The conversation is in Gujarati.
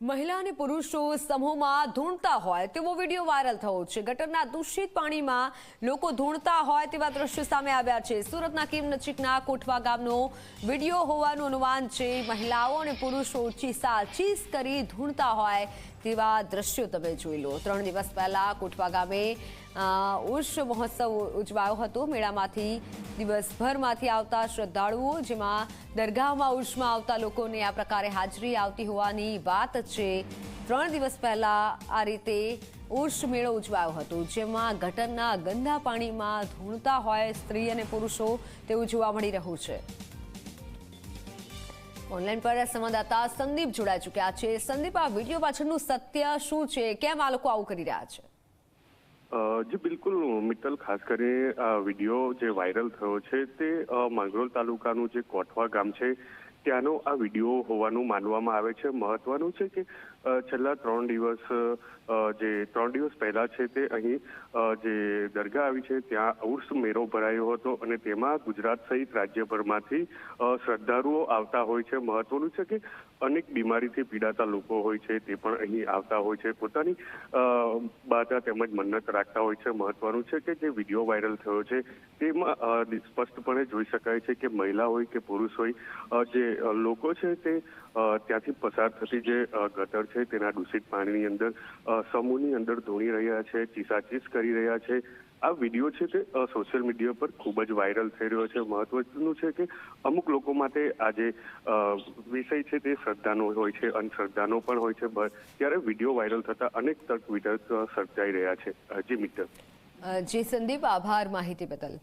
મહિલા અને પુરુષો સમૂહમાં ધૂણતા હોય તેવો વીડિયો વાયરલ થયો છે. ગટરના દૂષિત પાણીમાં લોકો ધૂણતા હોય તેવા દ્રશ્યો સામે આવ્યા છે. સુરતના કીમ નજીકના કોઠવા ગામનો વીડિયો હોવાનું અનુમાન છે. મહિલાઓ અને પુરુષો ચીસા ચીસ કરી ધૂણતા હોય તેવા દ્રશ્યો તમે જોઈ લો. ત્રણ દિવસ પહેલા કોઠવા ગામે ઉર્ષ મહોત્સવ ઉજવાયો હતો. મેળામાંથી દિવસભરમાંથી આવતા શ્રદ્ધાળુઓ જેમાં દરગાહમાં ઉર્ષમાં આવતા લોકોને આ પ્રકારે હાજરી આવતી હોવાની વાત છે ત્રણ દિવસ પહેલા આ રીતે ઉર્ષ મેળો ઉજવાયો હતો, જેમાં ગટરના ગંદા પાણીમાં ધૂણતા હોય સ્ત્રી અને પુરુષો તેવું જોવા મળી રહ્યું છે. ઓનલાઈન પર સંવાદદાતા સંદીપ જોડાઈ ચૂક્યા છે. સંદીપ, આ વીડિયો પાછળનું સત્ય શું છે? કેમ આ લોકો આવું કરી રહ્યા છે? જી બિલકુલ મિત્તલ, ખાસ કરીને આ વીડિયો જે વાયરલ થયો છે તે માંગરોલ તાલુકાનું જે કોઠવા ગામ છે, ત્યાંનો આ વીડિયો હોવાનું માનવામાં આવે છે. મહત્વનું છે કે છેલ્લા ત્રણ દિવસ જે ત્રણ દિવસ પહેલા છે તે અહીં જે દરગાહ આવી છે, ત્યાં ઉર્સ મેળો ભરાયો હતો અને તેમાં ગુજરાત સહિત રાજ્યભરમાંથી શ્રદ્ધાળુઓ આવતા હોય છે. મહત્વનું છે કે, અનેક બીમારીથી પીડાતા લોકો હોય છે તે પણ અહીં આવતા હોય છે. પોતાની બાધા તેમજ મન્નત રાખતા હોય છે, મહત્વનું છે કે જે વીડિયો વાયરલ થયો છે, તેમાં સ્પષ્ટપણે જોઈ શકાય છે કે મહિલા હોય કે પુરુષ હોય જે લોકો છે તે ત્યાંથી પસાર થતી જે ગટર છે, તેના દૂષિત પાણીની અંદર સમૂહની અંદર ધોણી રહ્યા છે, ચીસાચીસ કરી રહ્યા છે આ વીડિયો છે તે સોશિયલ મીડિયા પર ખૂબ જ વાયરલ થઈ રહ્યો છે. મહત્વનું છે કે અમુક લોકો માટે આ જે વિષય છે તે શ્રદ્ધાનો હોય છે, અંધશ્રદ્ધાનો પણ હોય છે. ત્યારે વીડિયો વાયરલ થતા અનેક તર્ક વિતર્ક સર્જાઈ રહ્યા છે. જી મિત્ર. જી સંદીપ, આભાર માહિતી બદલ.